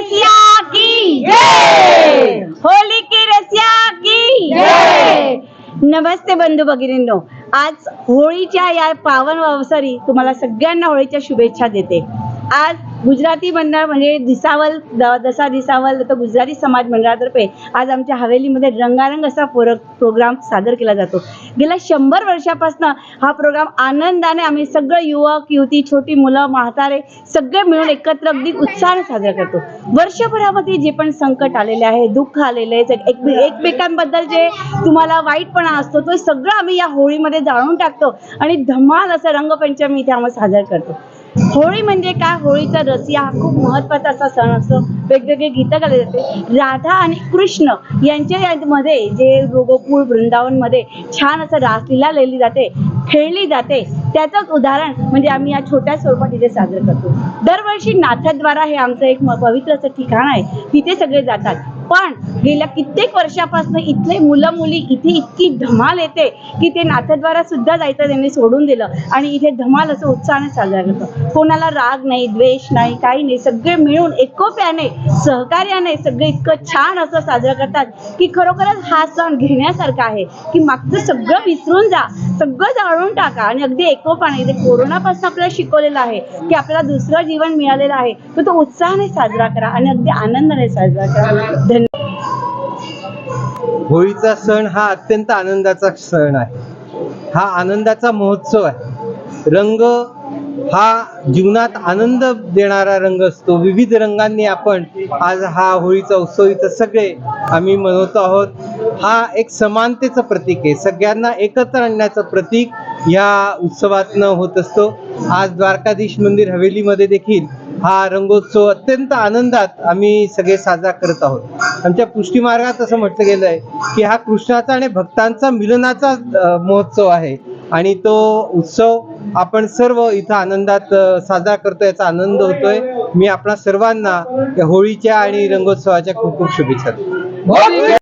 रसिया की जय! होली की रसिया की जय! नमस्ते बंधू भगिनींनो आज होळीच्या या पावन अवसरी तुम्हाला सगळ्यांना होळीच्या शुभेच्छा देते. आज गुजराती मंडळ म्हणजे दिसावल द- दसा दिसावल तर गुजराती समाज मंडळातर्फे आज आमच्या हवेलीमध्ये रंगारंग असा पोर प्रोग्राम सादर केला जातो. गेल्या शंभर वर्षापासून हा प्रोग्राम आनंदाने आम्ही सगळं युवक युवती छोटी मुलं म्हातारे सगळे मिळून एकत्र अगदी उत्साहाने साजरा करतो. वर्षभरामध्ये जे पण संकट आलेले आहे दुःख आलेले आहे एक- एक- एकमेकांबद्दल जे तुम्हाला वाईटपणा असतो तो सगळं आम्ही या होळीमध्ये जाळून टाकतो आणि धमाल असं रंगपंचमी इथे आम्ही साजरा करतो. होळी म्हणजे काय? होळीचा रसिया हा खूप महत्त्वाचा असा सण असतो. वेगवेगळे गीतं गाले जाते. राधा आणि कृष्ण यांच्या यामध्ये जे गोकुळ वृंदावनमध्ये छान असं रासलीला लिहिली जाते खेळली जाते. त्याचंच उदाहरण म्हणजे आम्ही या छोट्या स्वरूपात इथे साजरं करतो. दरवर्षी नाथद्वारा हे आमचं एक पवित्र असं ठिकाण आहे. तिथे सगळे जातात. पण गेल्या कित्येक वर्षापासून इथले मुलं मुली इथे इतकी धमाल येते की ते नाथद्वारा सुद्धा जायचं त्यांनी सोडून दिलं. आणि इथे धमाल असं उत्साहाने साजरा करतो कोणाला राग नाही द्वेष नाही काही नाही. सगळे मिळून एकोप्याने सहकार्याने सगळे इतकं छान असं साजरं करतात की खरोखरच हा सण घेण्यासारखा आहे की मागचं सगळं विसरून जा सगळं जाळून टाका. आणि अगदी एकोपाने इथे कोरोनापासून आपल्याला शिकवलेलं आहे की आपल्याला दुसरं जीवन मिळालेलं आहे. तर तो उत्साहाने साजरा करा आणि अगदी आनंदाने साजरा करा. होळीचा सण हा अत्यंत आनंदाचा सण आहे. हा आनंदाचा महोत्सव आहे. रंग हा जीवनात आनंद देणारा रंग असतो. विविध रंगांनी आपण आज हा होळीचा उत्सव इथं सगळे आम्ही मनवतो आहोत. हा एक समानतेचं प्रतीक आहे. सगळ्यांना एकत्र आणण्याचं प्रतीक या उत्सवातनं होत असतो. आज द्वारकाधीश मंदिर हवेलीमध्ये देखील हा रंगोत्सव अत्यंत आनंदात आम्ही सगळे साजरा करत आहोत. आमच्या पुष्टी मार्गात असं म्हटलं गेलं आहे की हा कृष्णाचा आणि भक्तांचा मिलनाचा महोत्सव आहे. आणि तो उत्सव आपण सर्व इथं आनंदात साजरा करतो याचा आनंद होतोय. मी आपणा सर्वांना होळीच्या आणि रंगोत्सवाच्या खूप खूप शुभेच्छा